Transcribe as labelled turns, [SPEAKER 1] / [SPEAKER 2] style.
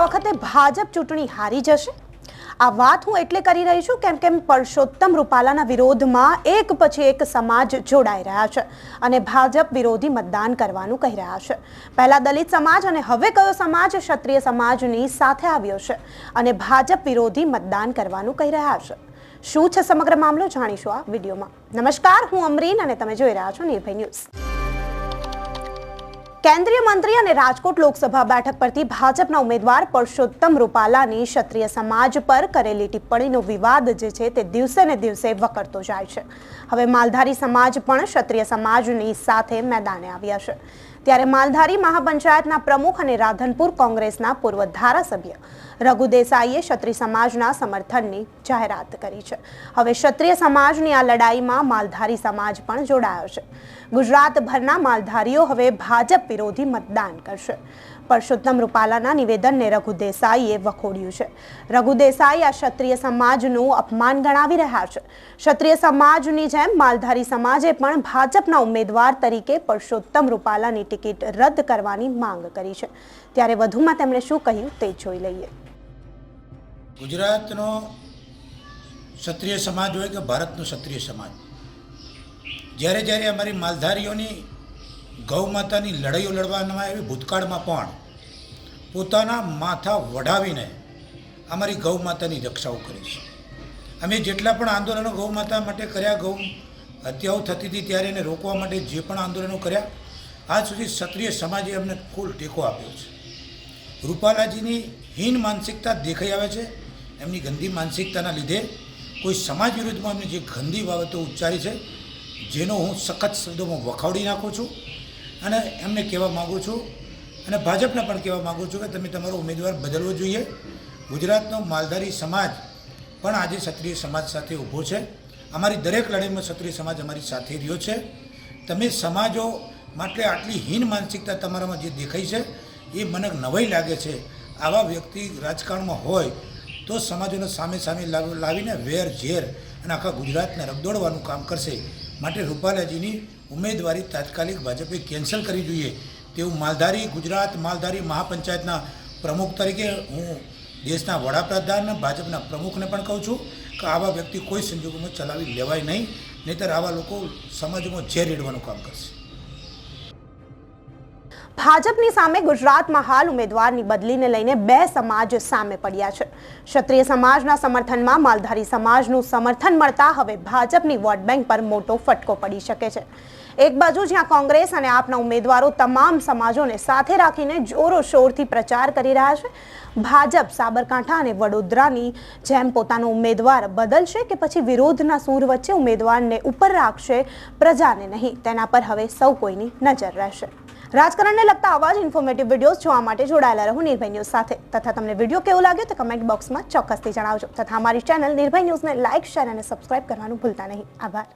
[SPEAKER 1] આ વખતે ભાજપ ચૂંટણી હારી જશે? આ વાત હું એટલે કરી રહી છું કેમ કેમ પરસોત્તમ રૂપાલાના વિરોધમાં એક પછી એક સમાજ જોડાઈ રહ્યા છે અને ભાજપ વિરોધી મતદાન કરવાનું કહી રહ્યા છે. પહેલાં દલિત સમાજ અને હવે કયો સમાજ? ક્ષત્રિય સમાજની સાથે આવ્યો છે અને ભાજપ વિરોધી મતદાન કરવાનું કહી રહ્યા છે. શું છે સમગ્ર મામલો? જાણીશું આ વિડીયોમાં. નમસ્કાર, હું અમરીન અને તમે જોઈ રહ્યા છો નિર્ભય ન્યૂઝ. કેન્દ્રીય મંત્રી અને રાજકોટ લોકસભા બેઠક પરથી ભાજપના ઉમેદવાર પરસોત્તમ રૂપાલાની ક્ષત્રિય સમાજ પર કરેલી ટિપ્પણીનો વિવાદ જે છે તે દિવસે ને દિવસે વકરતો જાય છે. હવે માલધારી સમાજ પણ ક્ષત્રિય સમાજની સાથે મેદાને આવ્યા છે. ત્યારે માલધારી મહાપંચાયતના પ્રમુખ અને રાધનપુર કોંગ્રેસના પૂર્વ ધારાસભ્ય રઘુ દેસાઈએ ક્ષત્રિય સમાજના સમર્થનની જાહેરાત કરી છે. હવે ક્ષત્રિય સમાજની આ લડાઈમાં માલધારી સમાજ પણ જોડાયો છે. ગુજરાતભરના માલધારીઓ હવે ભાજપ વિરોધી મતદાન કરશે. પરસોત્તમ રૂપાલાના નિવેદનને રઘુ દેસાઈએ વખોડ્યું છે. રઘુ દેસાઈ આ ક્ષત્રિય સમાજનું અપમાન ગણાવી રહ્યા છે. ક્ષત્રિય સમાજની જેમ માલધારી સમાજે પણ ભાજપના ઉમેદવાર તરીકે પરસોત્તમ રૂપાલાની ટિકિટ રદ કરવાની માંગ કરી છે. ત્યારે વધુમાં તેમણે શું કહ્યું તે જોઈ લઈએ.
[SPEAKER 2] ગુજરાતનો ક્ષત્રિય સમાજ હોય કે ભારતનો ક્ષત્રિય સમાજ? જ્યારે જ્યારે અમારી માલધારીઓની ગૌ માતાની લડાઈઓ લડવામાં આવી ભૂતકાળમાં પણ પોતાના માથા વઢાવીને અમારી ગૌ માતાની રક્ષાઓ કરી છે. અમે જેટલા પણ આંદોલનો ગૌ માતા માટે કર્યા, ગૌ હત્યાઓ થતી હતી ત્યારે એને રોકવા માટે જે પણ આંદોલનો કર્યા, આજ સુધી ક્ષત્રિય સમાજે અમને ફૂલ ટેકો આપ્યો છે. રૂપાલાજીની હીન માનસિકતા દેખાઈ આવે છે. એમની ગંદી માનસિકતાના લીધે કોઈ સમાજ વિરુદ્ધમાં અમે જે ગંદી બાબતો ઉચ્ચારી છે, જેનો હું સખત શબ્દોમાં વખાવડી નાખું છું. અને એમને કહેવા માગું છું, અને ભાજપને પણ કહેવા માગું છું કે તમે તમારો ઉમેદવાર બદલવો જોઈએ. ગુજરાતનો માલધારી સમાજ પણ આજે ક્ષત્રિય સમાજ સાથે ઊભો છે. અમારી દરેક લડાઈમાં ક્ષત્રિય સમાજ અમારી સાથે રહ્યો છે. તમે સમાજો માટે આટલી હીન માનસિકતા તમારામાં જે દેખાઈ છે, એ મને નવાઈ લાગે છે. આવા વ્યક્તિ રાજકારણમાં હોય તો સમાજોને સામે સામે લાવ- લાવીને વેર ઝેર અને આખા ગુજરાતને રગદોડવાનું કામ કરશે. માટે રૂપાલાજીની ઉમેદવારી તાત્કાલિક ભાજપે કેન્સલ કરવી જોઈએ તેવું માલધારી ગુજરાત માલધારી મહાપંચાયતના પ્રમુખ તરીકે હું દેશના વડાપ્રધાન ભાજપના પ્રમુખને પણ કહું છું કે આવા વ્યક્તિ કોઈ સંજોગોમાં ચલાવી લેવાય નહીં, નહીંતર આવા લોકો સમાજમાં ઝેર રેડવાનું કામ કરશે.
[SPEAKER 1] ભાજપની સામે ગુજરાતમાં હાલ ઉમેદવારની બદલીને લઈને બે સમાજ સામે પડ્યા છે. ક્ષત્રિય સમાજના સમર્થનમાં માલધારી સમાજનું સમર્થન મળતા હવે ભાજપની વોટ બેંક પર મોટો ફટકો પડી શકે છે. એક બાજુ જ્યાં કોંગ્રેસ અને આપના ઉમેદવારો તમામ સમાજોને સાથે રાખીને જોરો શોરથી પ્રચાર કરી રહ્યા છે, ભાજપ સાબરકાંઠા અને વડોદરાની જેમ પોતાનો ઉમેદવાર બદલશે કે પછી વિરોધના સૂર વચ્ચે ઉમેદવારને ઉપર રાખશે પ્રજાને નહીં? તેના પર હવે સૌ કોઈની નજર રહેશે. રાજકારણને લગતા આવા જ ઇન્ફોર્મેટિવ વિડીયોઝ જોવા માટે જોડાયેલા રહો નિર્ભય ન્યૂઝ સાથે. તથા તમને વીડિયો કેવો લાગ્યો તો કમેન્ટ બોક્સમાં ચોક્કસથી જણાવજો. તથા અમારી ચેનલ નિર્ભય ન્યૂઝને લાઇક શેર અને સબસ્ક્રાઇબ કરવાનું ભૂલતા નહીં. આભાર.